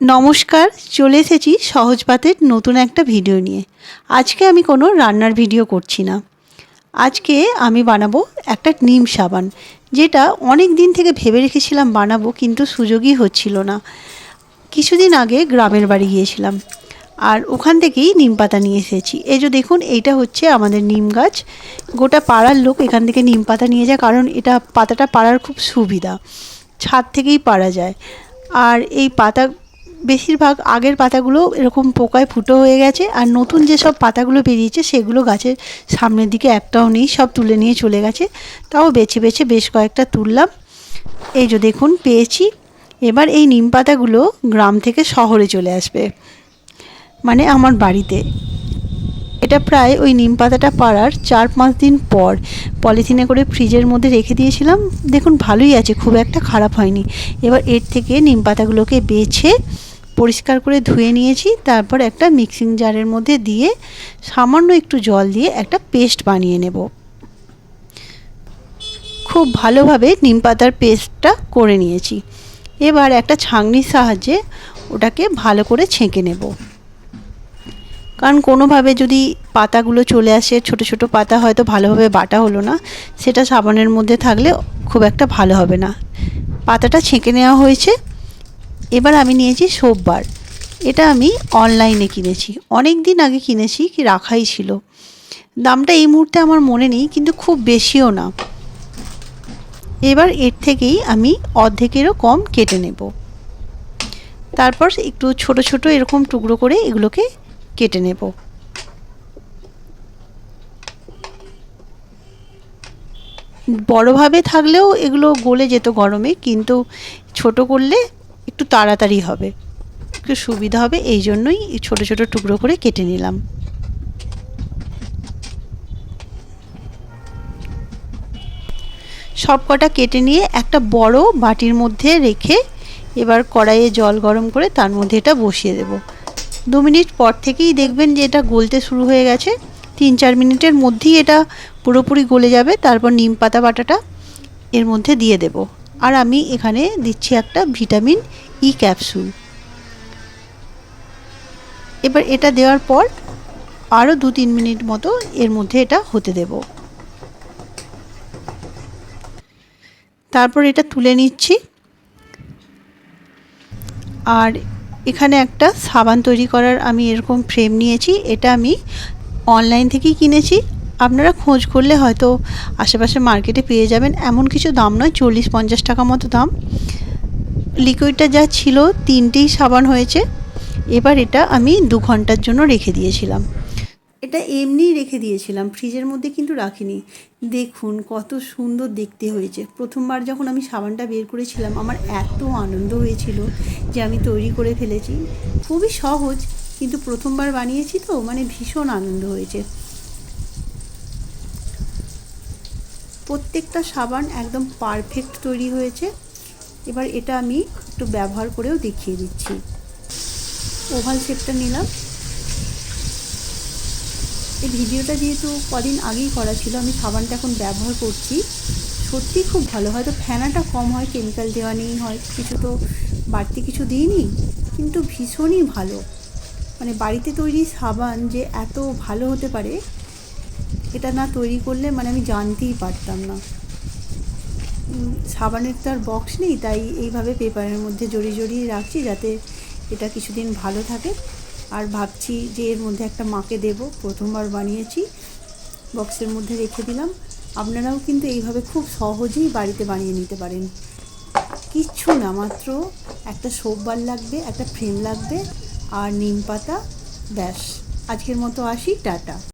নমস্কার, চলে এসেছি সহজ পাতের নতুন একটা ভিডিও নিয়ে। আজকে আমি কোনো রান্নার ভিডিও করছি না। আজকে আমি বানাবো একটা নিম সাবান, যেটা অনেক দিন থেকে ভেবে রেখেছিলাম বানাবো, কিন্তু সুযোগই হচ্ছিল না। কিছুদিন আগে গ্রামের বাড়ি গিয়েছিলাম, আর ওখান থেকেই নিম পাতা নিয়ে এসেছি। এই যে দেখুন, এইটা হচ্ছে আমাদের নিম গাছ। গোটা পাড়ার লোক এখান থেকে নিম পাতা নিয়ে যায়, কারণ এটা পাতাটা পাড়ার খুব সুবিধা। ছাদ থেকেই পাড়া যায়। আর এই পাতা বেশিরভাগ আগের পাতাগুলো এরকম পোকায় ফুটো হয়ে গেছে, আর নতুন যেসব পাতাগুলো বেরিয়েছে সেগুলো গাছের সামনের দিকে একটাও নেই, সব তুলে নিয়ে চলে গেছে। তাও বেছে বেছে বেশ কয়েকটা তুললাম। এই যে দেখুন, পেয়েছি। এবার এই নিম পাতাগুলো গ্রাম থেকে শহরে চলে আসবে মানে আমার বাড়িতে। এটা প্রায় ওই নিম পাতাটা পাড়ার চার পাঁচ দিন পর পলিথিনে করে ফ্রিজের মধ্যে রেখে দিয়েছিলাম। দেখুন, ভালোই আছে, খুব একটা খারাপ হয়নি। এবার এর থেকে নিম পাতাগুলোকে বেছে পরিষ্কার করে ধুয়ে নিয়েছি, তারপর একটা মিক্সিং জারের মধ্যে দিয়ে সামান্য একটু জল দিয়ে একটা পেস্ট বানিয়ে নেব। খুব ভালোভাবে নিম পাতার পেস্টটা করে নিয়েছি। এবার একটা ছাঁকনির সাহায্যে ওটাকে ভালো করে ছেঁকে নেব। কারণ কোনোভাবে যদি পাতাগুলো চলে আসে, ছোট ছোট পাতা হয়তো ভালোভাবে বাটা হলো না, সেটা সাবানের মধ্যে থাকলে খুব একটা ভালো হবে না। পাতাটা ছেঁকে নেওয়া হয়েছে এবার আমি নিয়েছি সোববার। এটা আমি অনলাইনে কিনেছি। অনেক দিন আগে কিনেছি, কি রাখাই ছিল। দামটা এই মুহূর্তে আমার মনে নেই, কিন্তু খুব বেশিও না। এবার এর থেকেই আমি অর্ধেকেরও কম কেটে নেব। তারপর একটু ছোট ছোট এরকম টুকরো করে এগুলোকে কেটে নেব। বড়োভাবে থাকলেও এগুলো গলে যেত গরমে, কিন্তু ছোট করলে একটু তাড়াতাড়ি হবে। একটু সুবিধা হবে, এই জন্যই ছোট ছোট টুকরো করে কেটে নিলাম। সব কটা কেটে নিয়ে একটা বড় বাটির মধ্যে রেখে এবার কড়াইয়ে জল গরম করে তার মধ্যে এটা বসিয়ে দেব। দু মিনিট পর থেকেই দেখবেন যে এটা গলতে শুরু হয়ে গেছে। তিন চার মিনিটের মধ্যেই এটা পুরোপুরি গলে যাবে, তারপর নিম পাতা বাটাটা এর মধ্যে দিয়ে দেব। আর আমি এখানে দিচ্ছি একটা ভিটামিন ই ক্যাপসুল। এবার এটা দেওয়ার পর আরও দু তিন মিনিট মতো এর মধ্যে এটা হতে দেব। তারপর এটা তুলে নিচ্ছি। আর এখানে একটা সাবান তৈরি করার আমি এরকম ফ্রেম নিয়েছি, এটা আমি অনলাইন থেকেই কিনেছি। আপনারা খোঁজ করলে হয়তো আশেপাশে মার্কেটে পেয়ে যাবেন এমন কিছু দাম নয়, চল্লিশ পঞ্চাশ টাকা মতো দাম। লিকুইডটা যা ছিল তিনটেই সাবান হয়েছে। এবার এটা আমি দু ঘণ্টার জন্য রেখে দিয়েছিলাম। এটা এমনিই রেখে দিয়েছিলাম, ফ্রিজের মধ্যে কিন্তু রাখিনি। দেখুন কত সুন্দর দেখতে হয়েছে। প্রথমবার যখন আমি সাবানটা বের করেছিলাম, আমার এত আনন্দ হয়েছিল যে আমি তৈরি করে ফেলেছি। খুবই সহজ, কিন্তু প্রথমবার বানিয়েছি তো মানে ভীষণ আনন্দ হয়েছে। প্রত্যেকটা সাবান একদম পারফেক্ট তৈরি হয়েছে। এবার এটা আমি একটু ব্যবহার করেও দেখিয়ে দিচ্ছি। ওভাল শেপটা নিলাম। এই ভিডিওটা যেহেতু কদিন আগেই করা ছিল, আমি সাবানটা এখন ব্যবহার করছি। সত্যিই খুব ভালো, হয়তো ফেনাটা কম হয় কেমিক্যাল দেওয়া নেই হয়। কিছু তো বাড়তি কিছু দিইনি, কিন্তু ভীষণই ভালো। মানে বাড়িতে তৈরি সাবান যে এত ভালো হতে পারে এটা না তৈরি করলে মানে আমি জানতেই পারতাম না। সাবানের তো আর বক্স নেই, তাই এইভাবে পেপারের মধ্যে জড়িয়ে জড়িয়ে রাখছি যাতে এটা কিছুদিন ভালো থাকে। আর ভাবছি যে এর মধ্যে একটা মাকে দেব, প্রথমবার বানিয়েছি বক্সের মধ্যে রেখে দিলাম। আপনারাও কিন্তু এইভাবে খুব সহজেই বাড়িতে বানিয়ে নিতে পারেন। কিচ্ছু না, মাত্র একটা সোপবার লাগবে, একটা ফ্রেম লাগবে, আর নিম পাতা, ব্যাস। আজকের মতো আসি, টাটা।